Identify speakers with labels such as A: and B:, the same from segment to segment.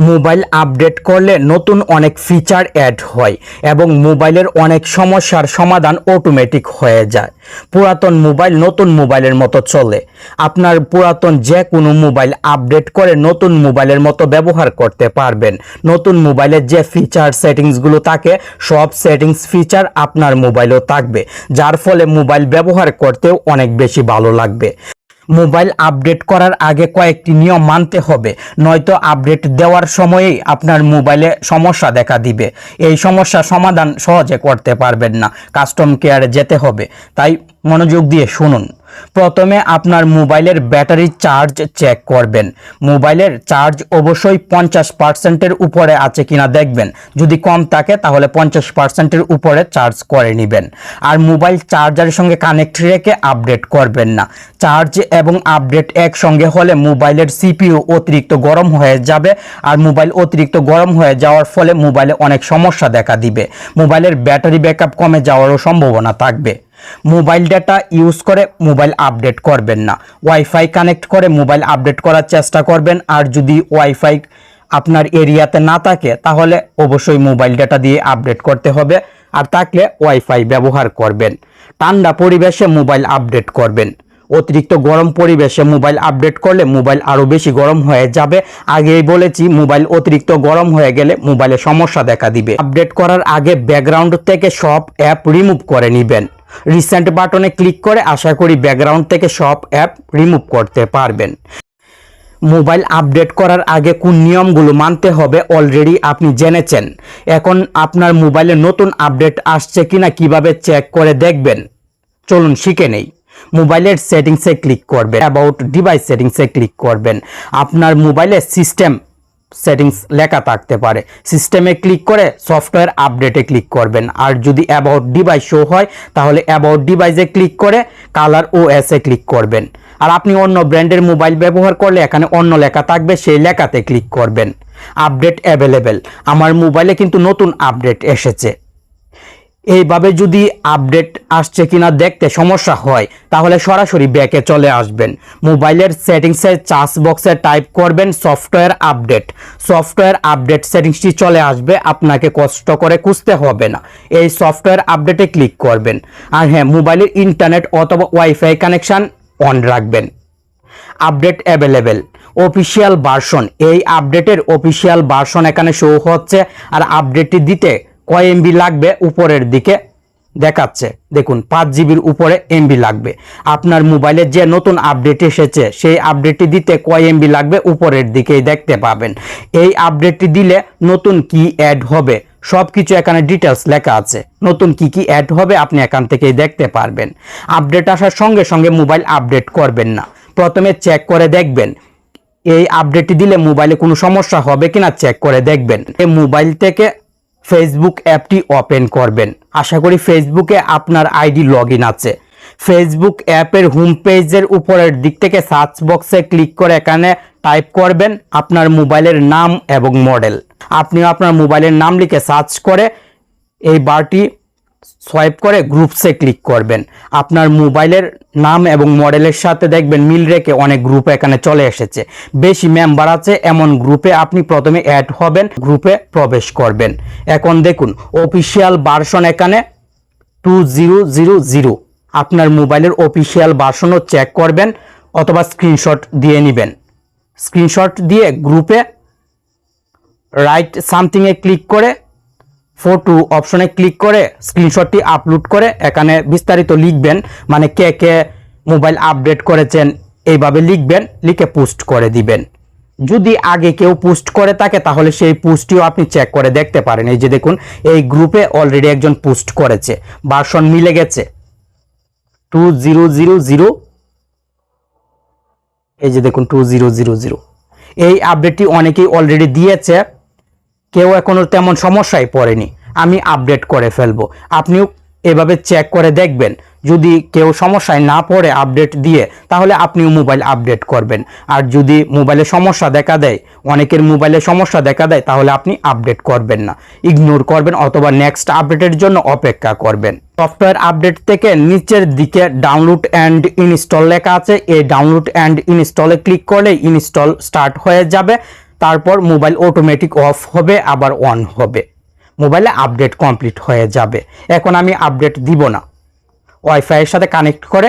A: Mobile update করলে নতুন অনেক ফিচার অ্যাড হয় এবং মোবাইলের অনেক সমস্যার সমাধান অটোমেটিক হয়ে যায়। পুরাতন মোবাইল নতুন মোবাইলের মতো চলে। আপনার পুরাতন যে কোনো মোবাইল আপডেট করে নতুন মোবাইলের মতো ব্যবহার করতে পারবেন। নতুন মোবাইলের যে ফিচার সেটিংসগুলো থাকে, সব সেটিংস ফিচার আপনার মোবাইলেও থাকবে, যার ফলে মোবাইল ব্যবহার করতেও অনেক বেশি ভালো লাগবে। মোবাইল আপডেট করার আগে কয়েকটি নিয়ম মানতে হবে। নয়তো আপডেট দেওয়ার সময়েই আপনার মোবাইলে সমস্যা দেখা দিবে। এই সমস্যা সমাধান সহজে করতে পারবেন না। কাস্টম কেয়ারে যেতে হবে। তাই মনোযোগ দিয়ে শুনুন। প্রথমে আপনার মোবাইলের ব্যাটারি চার্জ চেক করবেন। মোবাইলের চার্জ অবশ্যই পঞ্চাশ পার্সেন্টের উপরে আছে কিনা দেখবেন। যদি কম থাকে, তাহলে পঞ্চাশ পার্সেন্টের উপরে চার্জ করে নেবেন। আর মোবাইল চার্জারের সঙ্গে কানেক্ট রেখে আপডেট করবেন না। চার্জ এবং আপডেট একসঙ্গে হলে মোবাইলের সিপিইউ অতিরিক্ত গরম হয়ে যাবে। আর মোবাইল অতিরিক্ত গরম হয়ে যাওয়ার ফলে মোবাইলে অনেক সমস্যা দেখা দিবে। মোবাইলের ব্যাটারি ব্যাকআপ কমে যাওয়ারও সম্ভাবনা থাকবে। মোবাইল ডাটা ইউজ করে মোবাইল আপডেট করবেন না। ওয়াইফাই কানেক্ট করে মোবাইল আপডেট করার চেষ্টা করবেন। আর যদি ওয়াইফাই আপনার এরিয়াতে না থাকে, তাহলে অবশ্যই মোবাইল ডাটা দিয়ে আপডেট করতে হবে। আর থাকলে ওয়াইফাই ব্যবহার করবেন। ঠান্ডা পরিবেশে মোবাইল আপডেট করবেন। অতিরিক্ত গরম পরিবেশে মোবাইল আপডেট করলে মোবাইল আরও বেশি গরম হয়ে যাবে। আগেই বলেছি, মোবাইল অতিরিক্ত গরম হয়ে গেলে মোবাইলে সমস্যা দেখা দিবে। আপডেট করার আগে ব্যাকগ্রাউন্ড থেকে সব অ্যাপ রিমুভ করে নেবেন। রিসেন্ট বাটনে ক্লিক করে আশা করি ব্যাকগ্রাউন্ড থেকে সব অ্যাপ রিমুভ করতে পারবেন। মোবাইল আপডেট করার আগে কোন নিয়মগুলো মানতে হবে অলরেডি আপনি জেনেছেন। এখন আপনার মোবাইলে নতুন আপডেট আসছে কিনা কীভাবে চেক করে দেখবেন? চলুন শিখে নেই। মোবাইলের সেটিংসে ক্লিক করবেন। অ্যাবাউট ডিভাইস সেটিংসে ক্লিক করবেন। আপনার মোবাইলের সিস্টেম সেটিংস লেখা থাকতে পারে। সিস্টেমে ক্লিক করে সফটওয়্যার আপডেটে ক্লিক করবেন। আর যদি অ্যাবাউট ডিভাইস শো হয়, তাহলে অ্যাবাউট ডিভাইসে ক্লিক করে কালার ও এসে ক্লিক করবেন। আর আপনি অন্য ব্র্যান্ডের মোবাইল ব্যবহার করলে এখানে অন্য লেখা থাকবে, সেই লেখাতে ক্লিক করবেন। আপডেট অ্যাভেলেবেল আমার মোবাইলে কিন্তু নতুন আপডেট এসেছে। এইভাবে যদি আপডেট আসছে কিনা দেখতে সমস্যা হয়, তাহলে সরাসরি ব্যাকে চলে আসবেন। মোবাইলের সেটিংসের চার্জ বক্সে টাইপ করবেন সফটওয়্যার আপডেট। সফটওয়্যার আপডেট সেটিংসটি চলে আসবে, আপনাকে কষ্ট করে খুঁজতে হবে না। এই সফটওয়্যার আপডেটে ক্লিক করবেন। আর হ্যাঁ মোবাইলের ইন্টারনেট অথবা ওয়াইফাই কানেকশান অন রাখবেন। Update available. Official version. এই আপডেটের অফিসিয়াল ভার্সন এখানে শো হচ্ছে। আর আপডেটটি দিতে কয় এমবি লাগবে উপরের দিকে? দেখাচ্ছে। দেখুন, পাঁচ জিবির উপরে এমবি লাগবে। আপনার মোবাইলে যে নতুন আপডেট এসেছে, সেই আপডেটটি দিতে কয় এমবি লাগবে উপরের দিকেই দেখতে পাবেন। এই আপডেটটি দিলে নতুন কি অ্যাড হবে? সব কিছু এখানে ডিটেলস লেখা আছে। নতুন কি কি অ্যাড হবে আপনি এখান থেকেই দেখতে পারবেন। আপডেট আসার সঙ্গে সঙ্গে মোবাইল আপডেট করবেন না। প্রথমে চেক করে দেখবেন। এই আপডেটটি দিলে মোবাইলে কোনো সমস্যা হবে কিনা চেক করে দেখবেন। এই মোবাইল থেকে ফেসবুক অ্যাপটি ওপেন করবেন। আশা করি ফেসবুকে আপনার আইডি লগ আছে। ফেসবুক অ্যাপের হোম পেজের উপরের দিক থেকে সার্চ বক্সে ক্লিক করে এখানে টাইপ করবেন আপনার মোবাইলের নাম এবং মডেল আপনিও আপনার মোবাইলের নাম লিখে সার্চ করে এই বারটি সোয়াইপ করে গ্রুপসে ক্লিক করবেন। আপনার মোবাইলের নাম এবং মডেলের সাথে দেখবেন মিল রেখে অনেক গ্রুপ এখানে চলে এসেছে। বেশি মেম্বার আছে এমন গ্রুপে আপনি প্রথমে অ্যাড হবেন গ্রুপে প্রবেশ করবেন। এখন দেখুন অফিসিয়াল ভার্সন এখানে টু জিরো জিরো জিরো আপনার মোবাইলের অফিসিয়াল ভার্সনও চেক করবেন অথবা স্ক্রিনশট দিয়ে নেবেন। স্ক্রিনশট দিয়ে গ্রুপে রাইট সামথিংয়ে ক্লিক করে ফটো অপশনে ক্লিক করে স্ক্রিনশটটি আপলোড করে এখানে বিস্তারিত লিখবেন মানে কে কে মোবাইল আপডেট করেছেন এইভাবে লিখবেন, লিখে পোস্ট করে দিবেন। যদি আগে কেউ পোস্ট করে থাকে, তাহলে সেই পোস্টটিও আপনি চেক করে দেখতে পারেন। এই যে দেখুন, এই গ্রুপে অলরেডি একজন পোস্ট করেছে। ভার্সন মিলে গেছে। Two zero zero zero. এই যে দেখুন, টু জিরো জিরো জিরো। এই আপডেটটি অনেকেই অলরেডি দিয়েছে। কেউ এখনও তেমন সমস্যায় পড়েনি। আমি আপডেট করে ফেলব। আপনিও এভাবে চেক করে দেখবেন। যদি কেউ সমস্যায় না পড়ে আপডেট দিয়ে, তাহলে আপনিও মোবাইল আপডেট করবেন। আর যদি মোবাইলে সমস্যা দেখা দেয়, অনেকের মোবাইলে সমস্যা দেখা দেয়, তাহলে আপনি আপডেট করবেন না। ইগনোর করবেন অথবা নেক্সট আপডেটের জন্য অপেক্ষা করবেন। সফটওয়্যার আপডেট থেকে নিচের দিকে ডাউনলোড অ্যান্ড ইনস্টল লেখা আছে। এই ডাউনলোড অ্যান্ড ইনস্টলে ক্লিক করলে ইনস্টল স্টার্ট হয়ে যাবে। তারপর মোবাইল অটোমেটিক অফ হবে, আবার অন হবে। মোবাইলে আপডেট কমপ্লিট হয়ে যাবে। এখন আমি আপডেট দিব না। ওয়াইফাইয়ের সাথে কানেক্ট করে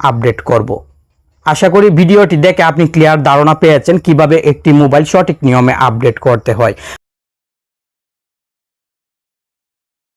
A: আপডেট করব। আশা করি ভিডিওটি দেখে আপনি ক্লিয়ার ধারণা পেয়েছেন কীভাবে একটি মোবাইল সঠিক নিয়মে আপডেট করতে হয়।